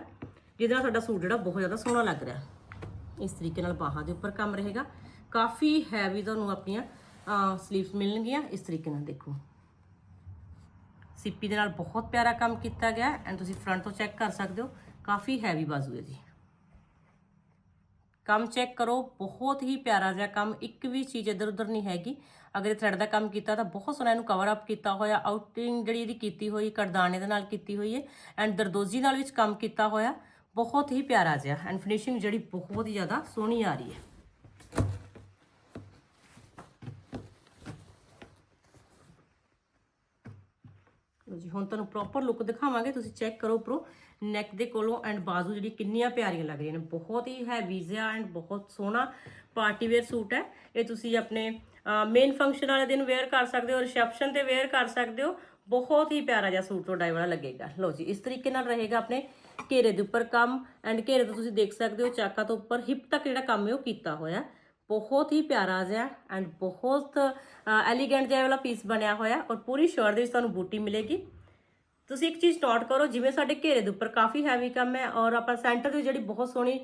ਜਿਹਦੇ ਨਾਲ ਸਾਡਾ ਸੂਟ ਜਿਹੜਾ ਬਹੁਤ ਜ਼ਿਆਦਾ ਸੋਹਣਾ ਲੱਗ ਰਿਹਾ। ਇਸ ਤਰੀਕੇ ਨਾਲ ਬਾਹਾਂ ਦੇ ਉੱਪਰ ਕੰਮ ਰਹੇਗਾ। ਕਾਫੀ ਹੈਵੀ ਤੁਹਾਨੂੰ ਆਪਣੀਆਂ ਸਲੀਵਸ ਮਿਲਣਗੀਆਂ। ਇਸ ਤਰੀਕੇ ਨਾਲ ਦੇਖੋ। ਸਿੱਪੀ ਦੇ ਨਾਲ ਬਹੁਤ ਪਿਆਰਾ ਕੰਮ ਕੀਤਾ ਗਿਆ ਐਂਡ ਤੁਸੀਂ ਫਰੰਟ ਤੋਂ ਚੈੱਕ ਕਰ ਸਕਦੇ ਹੋ। ਕਾਫੀ ਹੈਵੀ ਬਾਜ਼ੂ ਹੈ ਜੀ। ਕੰਮ ਚੈੱਕ ਕਰੋ, ਬਹੁਤ ਹੀ ਪਿਆਰਾ ਜਿਹਾ ਕੰਮ। ਇੱਕ ਵੀ ਚੀਜ਼ ਇੱਧਰ ਉੱਧਰ ਨਹੀਂ ਹੈਗੀ। ਅਗਰ ਇਹ ਥਰੈਡ ਦਾ ਕੰਮ ਕੀਤਾ ਤਾਂ ਬਹੁਤ ਸੋਹਣਾ ਇਹਨੂੰ ਕਵਰ ਅਪ ਕੀਤਾ ਹੋਇਆ ਆਊਟਿੰਗ ਜਿਹੜੀ ਇਹਦੀ ਕੀਤੀ ਹੋਈ, ਕਰਦਾਨੇ ਦੇ ਨਾਲ ਕੀਤੀ ਹੋਈ ਹੈ ਐਂਡ ਦਰਦੋਜ਼ੀ ਨਾਲ ਵਿੱਚ ਕੰਮ ਕੀਤਾ ਹੋਇਆ, ਬਹੁਤ ਹੀ ਪਿਆਰਾ ਜਿਹਾ ਐਂਡ ਫਿਨਿਸ਼ਿੰਗ ਜਿਹੜੀ ਬਹੁਤ ਹੀ ਜ਼ਿਆਦਾ ਸੋਹਣੀ ਆ ਰਹੀ ਹੈ। ਲਓ ਜੀ, ਹੁਣ ਤੁਹਾਨੂੰ ਪ੍ਰੋਪਰ ਲੁੱਕ ਦਿਖਾਵਾਂਗੇ, ਤੁਸੀਂ ਚੈੱਕ ਕਰੋ ਉੱਪਰੋਂ ਨੈਕ ਦੇ ਕੋਲੋਂ ਐਂਡ ਬਾਜ਼ੂ ਜਿਹੜੀ ਕਿੰਨੀਆਂ ਪਿਆਰੀਆਂ ਲੱਗ ਰਹੀਆਂ ਨੇ। ਬਹੁਤ ਹੀ ਹੈਵੀ ਜਿਹਾ ਐਂਡ ਬਹੁਤ ਸੋਹਣਾ ਪਾਰਟੀ ਵੇਅਰ ਸੂਟ ਹੈ। ਇਹ ਤੁਸੀਂ ਆਪਣੇ ਮੇਨ ਫੰਕਸ਼ਨ ਵਾਲੇ ਦਿਨ ਵੇਅਰ ਕਰ ਸਕਦੇ ਹੋ ਰਿਸੈਪਸ਼ਨ ਤੇ ਵੇਅਰ ਕਰ ਸਕਦੇ ਹੋ। ਬਹੁਤ ਹੀ ਪਿਆਰਾ ਜਿਹਾ ਸੂਟ ਤੁਹਾਡਾ ਇਹ ਵਾਲਾ ਲੱਗੇਗਾ। ਲਓ ਜੀ, ਇਸ ਤਰੀਕੇ ਨਾਲ ਰਹੇਗਾ ਆਪਣੇ ਘੇਰੇ ਦੇ ਉੱਪਰ ਕੰਮ ਐਂਡ ਘੇਰੇ ਤੋਂ ਤੁਸੀਂ ਦੇਖ ਸਕਦੇ ਹੋ, ਚਾਕਾ ਤੋਂ ਉੱਪਰ ਹਿਪ ਤੱਕ ਜਿਹੜਾ ਕੰਮ ਹੈ ਉਹ ਕੀਤਾ ਹੋਇਆ। ਬਹੁਤ ਹੀ ਪਿਆਰਾ ਜਿਹਾ ਐਂਡ ਬਹੁਤ ਐਲੀਗੈਂਟ ਜਿਹਾ ਵਾਲਾ ਪੀਸ ਬਣਿਆ ਹੋਇਆ ਔਰ ਪੂਰੀ ਸ਼ਰਟ ਦੇ ਵਿੱਚ ਤੁਹਾਨੂੰ ਬੂਟੀ ਮਿਲੇਗੀ। ਤੁਸੀਂ ਇੱਕ ਚੀਜ਼ ਨੋਟ ਕਰੋ, ਜਿਵੇਂ ਸਾਡੇ ਘੇਰੇ ਦੇ ਉੱਪਰ ਕਾਫੀ ਹੈਵੀ ਕੰਮ ਹੈ ਔਰ ਆਪਾਂ ਸੈਂਟਰ ਦੀ ਜਿਹੜੀ ਬਹੁਤ ਸੋਹਣੀ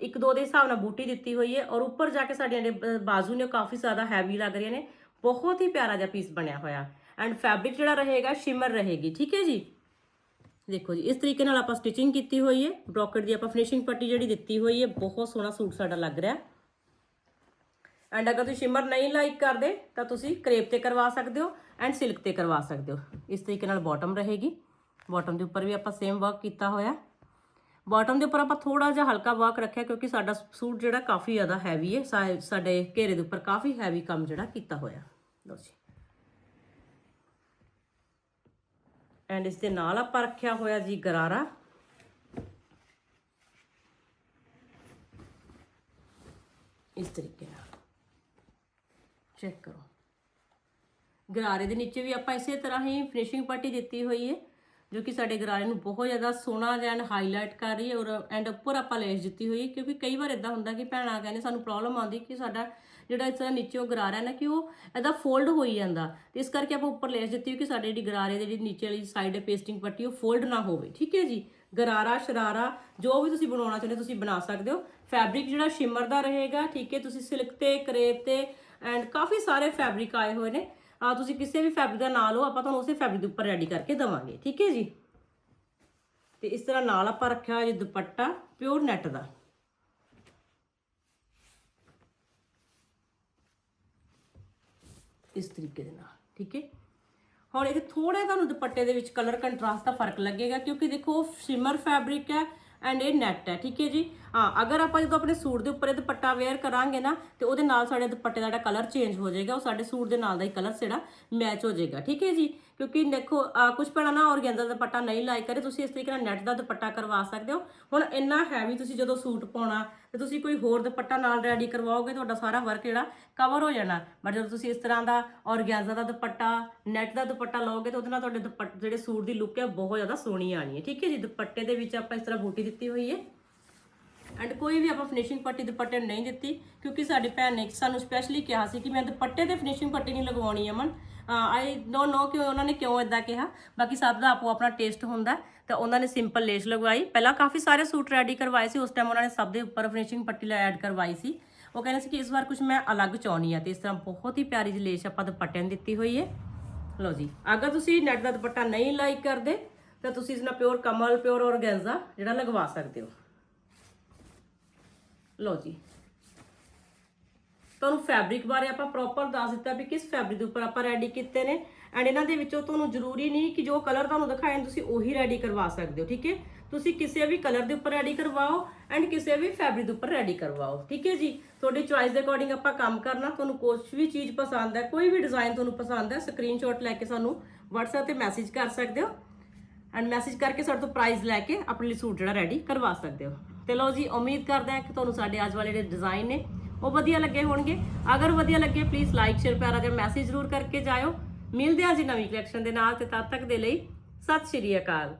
ਇੱਕ ਦੋ ਦੇ ਹਿਸਾਬ ਨਾਲ ਬੂਟੀ ਦਿੱਤੀ ਹੋਈ ਹੈ ਔਰ ਉੱਪਰ ਜਾ ਕੇ ਸਾਡੀਆਂ ਜਿਹੜੇ ਬਾਜ਼ੂ ਨੇ ਉਹ ਕਾਫੀ ਜ਼ਿਆਦਾ ਹੈਵੀ ਲੱਗ ਰਹੀਆਂ ਨੇ। ਬਹੁਤ ਹੀ ਪਿਆਰਾ ਜਿਹਾ ਪੀਸ ਬਣਿਆ ਹੋਇਆ ਐਂਡ ਫੈਬਰਿਕ ਜਿਹੜਾ ਰਹੇਗਾ ਸ਼ਿਮਰ ਰਹੇਗੀ, ਠੀਕ ਹੈ ਜੀ? ਦੇਖੋ ਜੀ, ਇਸ ਤਰੀਕੇ ਨਾਲ ਆਪਾਂ ਸਟਿਚਿੰਗ ਕੀਤੀ ਹੋਈ ਹੈ। ਬ੍ਰੋਕਟ ਦੀ ਆਪਾਂ ਫਿਨਿਸ਼ਿੰਗ ਪੱਟੀ ਜਿਹੜੀ ਦਿੱਤੀ ਹੋਈ ਹੈ, ਬਹੁਤ ਸੋਹਣਾ ਸੂਟ ਸਾਡਾ ਲੱਗ ਰਿਹਾ। ਐਂਡ ਅਗਰ ਤੁਸੀਂ ਸ਼ਿਮਰ ਨਹੀਂ ਲਾਈਕ ਕਰਦੇ, ਤਾਂ ਤੁਸੀਂ ਕਰੇਪ ਤੇ ਕਰਵਾ ਸਕਦੇ ਹੋ ਐਂਡ ਸਿਲਕ ਤੇ ਕਰਵਾ ਸਕਦੇ ਹੋ। ਇਸ ਤਰੀਕੇ ਨਾਲ ਬਾਟਮ ਰਹੇਗੀ। ਬਾਟਮ ਦੇ ਉੱਪਰ ਵੀ ਆਪਾਂ ਸੇਮ ਵਰਕ ਕੀਤਾ ਹੋਇਆ। ਬਾਟਮ ਦੇ ਉੱਪਰ ਆਪਾਂ ਥੋੜਾ ਜਿਹਾ ਹਲਕਾ ਵਰਕ ਰੱਖਿਆ ਕਿਉਂਕਿ ਸਾਡਾ ਸੂਟ ਜਿਹੜਾ ਕਾਫੀ ਜ਼ਿਆਦਾ ਹੈਵੀ ਹੈ। ਸਾਡੇ ਘੇਰੇ ਦੇ ਉੱਪਰ ਕਾਫੀ ਹੈਵੀ ਕੰਮ ਜਿਹੜਾ ਕੀਤਾ ਹੋਇਆ। ਲਓ ਜੀ। ਐਂਡ ਇਸ ਦੇ ਨਾਲ ਆਪਾਂ ਰੱਖਿਆ ਹੋਇਆ ਜੀ ਗਰਾਰਾ। ਇਸ ਤਰੀਕੇ ਨਾਲ। ਚੈੱਕ ਕਰੋ। ਗਰਾਰੇ ਦੇ ਨੀਚੇ ਵੀ ਆਪਾਂ ਇਸੇ ਤਰ੍ਹਾਂ ਹੀ ਫਿਨਿਸ਼ਿੰਗ ਪੱਟੀ ਦਿੱਤੀ ਹੋਈ ਹੈ ਜੋ ਕਿ ਸਾਡੇ ਗਰਾਰੇ ਨੂੰ ਬਹੁਤ ਜ਼ਿਆਦਾ ਸੋਹਣਾ ਜਿਹਾ ਹਾਈਲਾਈਟ ਕਰ ਰਹੀ ਹੈ ਔਰ ਐਂਡ ਉੱਪਰ ਆਪਾਂ ਲੈਸ ਦਿੱਤੀ ਹੋਈ ਕਿਉਂਕਿ ਕਈ ਵਾਰ ਇਦਾਂ ਹੁੰਦਾ ਕਿ ਭੈਣਾਂ ਕਹਿੰਦੇ ਸਾਨੂੰ ਪ੍ਰੋਬਲਮ ਆਉਂਦੀ ਕਿ ਸਾਡਾ ਜਿਹੜਾ ਇਸ ਤਰ੍ਹਾਂ ਨੀਚੇ ਗਰਾਰਾ ਹੈ ਨਾ ਕਿ ਉਹ ਇਹਦਾ ਫੋਲਡ ਹੋਈ ਜਾਂਦਾ। ਤੇ ਇਸ ਕਰਕੇ ਆਪਾਂ ਉੱਪਰ ਲੈਸ ਦਿੱਤੀ ਹੋਈ ਕਿ ਸਾਡੇ ਜਿਹੜੀ ਗਰਾਰੇ ਦੀ ਜਿਹੜੀ ਨੀਚੇ ਵਾਲੀ ਸਾਈਡ ਪੇਸਟਿੰਗ ਪੱਟੀ, ਉਹ ਫੋਲਡ ਨਾ ਹੋਵੇ। ਠੀਕ ਹੈ ਜੀ? ਗਰਾਰਾ, ਸ਼ਰਾਰਾ, ਜੋ ਵੀ ਤੁਸੀਂ ਬਣਾਉਣਾ ਚਾਹੁੰਦੇ ਹੋ, ਤੁਸੀਂ ਬਣਾ ਸਕਦੇ ਹੋ। ਫੈਬਰਿਕ ਜਿਹੜਾ ਸ਼ਿਮਰ ਦਾ ਰਹੇਗਾ, ਠੀਕ ਹੈ ਤੁਸੀਂ ਸਿਲਕ ਤੇ ਕਰੇਪ ਤੇ ਐਂਡ ਕਾਫੀ ਸਾਰੇ ਫੈਬਰਿਕ ਆਏ ਹੋਏ ਨੇ। ਆ ਤੁਸੀਂ ਕਿਸੇ ਵੀ ਫੈਬਰਿਕ ਦਾ ਨਾਂ ਲਓ ਆਪਾਂ ਤੁਹਾਨੂੰ ਉਸੇ ਫੈਬਰਿਕ ਦੇ ਉੱਪਰ ਰੈਡੀ ਕਰਕੇ ਦਵਾਂਗੇ, ਠੀਕ ਹੈ ਜੀ? ਤੇ ਇਸ ਤਰ੍ਹਾਂ ਨਾਲ ਆਪਾਂ ਰੱਖਿਆ ਹੋਇਆ ਜੀ ਦੁਪੱਟਾ ਪਿਓਰ ਨੈਟ ਦਾ। ਇਸ ਤਰੀਕੇ ਦੇ ਨਾਲ, ਠੀਕ ਹੈ? ਹੁਣ ਇਹਦੇ ਥੋੜਾ ਤੁਹਾਨੂੰ ਦੁਪੱਟੇ ਦੇ ਵਿੱਚ ਕਲਰ ਕੰਟਰਾਸਟ ਦਾ ਫ਼ਰਕ ਲੱਗੇਗਾ, ਕਿਉਂਕਿ ਦੇਖੋ ਸ਼ਿਮਰ ਫੈਬਰਿਕ ਹੈ ਐਂਡ ਇਹ ਨੈਟ ਹੈ, ਠੀਕ ਹੈ ਜੀ? ਹਾਂ, ਅਗਰ ਆਪਾਂ ਜਦੋਂ ਆਪਣੇ ਸੂਟ ਦੇ ਉੱਪਰ ਇਹ ਦੁਪੱਟਾ ਵੇਅਰ ਕਰਾਂਗੇ ਨਾ, ਤੇ ਉਹਦੇ ਨਾਲ ਸਾਡੇ ਦੁਪੱਟੇ ਦਾ ਜਿਹੜਾ ਕਲਰ ਚੇਂਜ ਹੋ ਜਾਏਗਾ, ਉਹ ਸਾਡੇ ਸੂਟ ਦੇ ਨਾਲ ਦਾ ਹੀ ਕਲਰ ਜਿਹੜਾ ਮੈਚ ਹੋ ਜਾਏਗਾ, ਠੀਕ ਹੈ ਜੀ? ਕਿਉਂਕਿ ਦੇਖੋ ਕੁਝ ਭੈਣਾਂ ਨਾ ਔਰਗੈਂਜ਼ਾ ਦਾ ਦੁਪੱਟਾ ਨਹੀਂ ਲਾਈਕ ਕਰੇ, ਤੁਸੀਂ ਇਸ ਤਰੀਕੇ ਨਾਲ ਨੈਟ ਦਾ ਦੁਪੱਟਾ ਕਰਵਾ ਸਕਦੇ ਹੋ। ਹੁਣ ਇੰਨਾ ਹੈਵੀ ਤੁਸੀਂ ਜਦੋਂ ਸੂਟ ਪਾਉਣਾ, ਤੇ ਤੁਸੀਂ ਕੋਈ ਹੋਰ ਦੁਪੱਟਾ ਨਾਲ ਰੈਡੀ ਕਰਵਾਓਗੇ, ਤੁਹਾਡਾ ਸਾਰਾ ਵਰਕ ਜਿਹੜਾ ਕਵਰ ਹੋ ਜਾਣਾ। ਬਟ ਜਦੋਂ ਤੁਸੀਂ ਇਸ ਤਰ੍ਹਾਂ ਦਾ ਔਰਗੈਂਜ਼ਾ ਦਾ ਦੁਪੱਟਾ ਨੈਟ ਦਾ ਦੁਪੱਟਾ ਲਾਓਗੇ, ਤਾਂ ਉਹਦੇ ਨਾਲ ਤੁਹਾਡੇ ਦੁਪੱਟੇ, ਜਿਹੜੇ ਸੂਟ ਦੀ ਲੁੱਕ ਹੈ ਬਹੁਤ ਜ਼ਿਆਦਾ ਸੋਹਣੀ ਆਣੀ ਹੈ। ਠੀਕ ਹੈ ਜੀ? ਦੁਪੱਟੇ ਦੇ ਵਿੱਚ ਆਪਾਂ ਇਸ ਤਰ੍ਹਾਂ ਬੂਟੀ ਦਿੱਤੀ ਹੋਈ ਹੈ। ਐਂਡ ਕੋਈ ਵੀ ਆਪਾਂ ਫਿਨਿਸ਼ਿੰਗ ਪੱਟੀ, ਦੁਪੱਟੇ ਨੂੰ ਨਹੀਂ ਦਿੱਤੀ, ਕਿਉਂਕਿ ਸਾਡੀ ਭੈਣ ਨੇ ਸਾਨੂੰ ਸਪੈਸ਼ਲੀ ਕਿਹਾ ਸੀ ਕਿ ਮੈਂ ਦੁਪੱਟੇ ਤੇ ਫਿਨਿਸ਼ਿੰਗ ਪੱਟੀ ਨਹੀਂ ਲਗਵਾਉਣੀ, ਅਮਨ। ਆਈ ਡੋਨਟ ਨੋ ਕਿ ਉਹਨਾਂ ਨੇ ਕਿਉਂ ਇਦਾਂ ਕਿਹਾ। ਬਾਕੀ ਸਭ ਦਾ ਆਪੋ ਆਪਣਾ ਟੇਸਟ ਹੁੰਦਾ ਤਾਂ ਉਹਨਾਂ ਨੇ ਸਿੰਪਲ ਲੇਸ ਲਗਵਾਈ। ਪਹਿਲਾਂ ਕਾਫੀ ਸਾਰੇ ਸੂਟ ਰੈਡੀ ਕਰਵਾਏ ਸੀ। ਉਸ ਟਾਈਮ ਉਹਨਾਂ ਨੇ ਸਭ ਦੇ ਉੱਪਰ ਫਿਨਿਸ਼ਿੰਗ ਪੱਟੀ ਲੈ ਐਡ ਕਰਵਾਈ ਸੀ। ਉਹ ਕਹਿੰਦੇ ਸੀ ਕਿ ਇਸ ਵਾਰ ਕੁਝ ਮੈਂ ਅਲੱਗ ਚਾਹਣੀ ਆ ਤੇ ਇਸ ਤਰ੍ਹਾਂ ਬਹੁਤ ਹੀ ਪਿਆਰੀ ਜਿਹੀ ਲੇਸ ਆਪਾਂ ਦੁਪੱਟਿਆਂ ਨੂੰ ਦਿੱਤੀ ਹੋਈ ਹੈ। ਲਓ ਜੀ। ਅਗਰ ਤੁਸੀਂ ਨੈਟ ਦਾ ਦੁਪੱਟਾ ਨਹੀਂ ਲਾਈਕ ਕਰਦੇ, ਤਾਂ ਤੁਸੀਂ ਇਸ ਨਾਲ ਪਿਓਰ ਕਮਲ ਪਿਓਰ ਔਰਗੈਂਜ਼ਾ ਜਿਹੜਾ ਲਗਵਾ ਸਕਦੇ ਹੋ। ਲਓ ਜੀ। ਤੁਹਾਨੂੰ ਫੈਬਰਿਕ ਬਾਰੇ ਆਪਾਂ ਪ੍ਰੋਪਰ ਦੱਸ ਦਿੱਤਾ ਵੀ ਕਿਸ ਫੈਬਰਿਕ ਦੇ ਉੱਪਰ ਆਪਾਂ ਰੈਡੀ ਕੀਤੇ ਨੇ। ਐਂਡ ਇਹਨਾਂ ਦੇ ਵਿੱਚੋਂ ਤੁਹਾਨੂੰ ਜ਼ਰੂਰੀ ਨਹੀਂ ਕਿ ਜੋ ਕਲਰ ਤੁਹਾਨੂੰ ਦਿਖਾਏ ਨੇ, ਤੁਸੀਂ ਉਹੀ ਰੈਡੀ ਕਰਵਾ ਸਕਦੇ ਹੋ, ਠੀਕ ਹੈ? ਤੁਸੀਂ ਕਿਸੇ ਵੀ ਕਲਰ ਦੇ ਉੱਪਰ ਰੈਡੀ ਕਰਵਾਓ ਐਂਡ ਕਿਸੇ ਵੀ ਫੈਬਰਿਕ ਦੇ ਉੱਪਰ ਰੈਡੀ ਕਰਵਾਓ, ਠੀਕ ਹੈ ਜੀ? ਤੁਹਾਡੀ ਚੁਆਇਸ ਦੇ ਅਕੋਰਡਿੰਗ ਆਪਾਂ ਕੰਮ ਕਰਨਾ। ਤੁਹਾਨੂੰ ਕੁਝ ਵੀ ਚੀਜ਼ ਪਸੰਦ ਹੈ, ਕੋਈ ਵੀ ਡਿਜ਼ਾਈਨ ਤੁਹਾਨੂੰ ਪਸੰਦ ਹੈ ਸਕਰੀਨਸ਼ਾਟ ਲੈ ਕੇ ਸਾਨੂੰ WhatsApp ਤੇ ਮੈਸੇਜ ਕਰ ਸਕਦੇ ਹੋ। ਐਂਡ ਮੈਸੇਜ ਕਰਕੇ ਸਾਡੇ ਤੋਂ ਪ੍ਰਾਈਸ ਲੈ ਕੇ ਆਪਣੇ ਲਈ ਸੂਟ ਜਿਹੜਾ ਰੈਡੀ ਕਰਵਾ ਸਕਦੇ ਹੋ। ਤੇ ਲਓ ਜੀ, ਉਮੀਦ ਕਰਦੇ ਹਾਂ ਕਿ ਤੁਹਾਨੂੰ ਸਾਡੇ ਅੱਜ ਵਾਲੇ ਜਿਹੜੇ ਡਿਜ਼ਾਈਨ ਨੇ, ਉਹ ਵਧੀਆ ਲੱਗੇ ਹੋਣਗੇ। ਅਗਰ ਵਧੀਆ ਲੱਗੇ ਪਲੀਜ਼ ਲਾਈਕ ਸ਼ੇਅਰ ਪਿਆਰਾ ਜਿਹਾ ਮੈਸੇਜ ਜ਼ਰੂਰ ਕਰਕੇ ਜਾਇਓ। ਮਿਲਦੇ ਹਾਂ ਜੀ ਨਵੀਂ ਕਲੈਕਸ਼ਨ ਦੇ ਨਾਲ ਤੇ ਤਦ ਤੱਕ ਦੇ ਲਈ ਸਤਿ ਸ਼੍ਰੀ ਅਕਾਲ।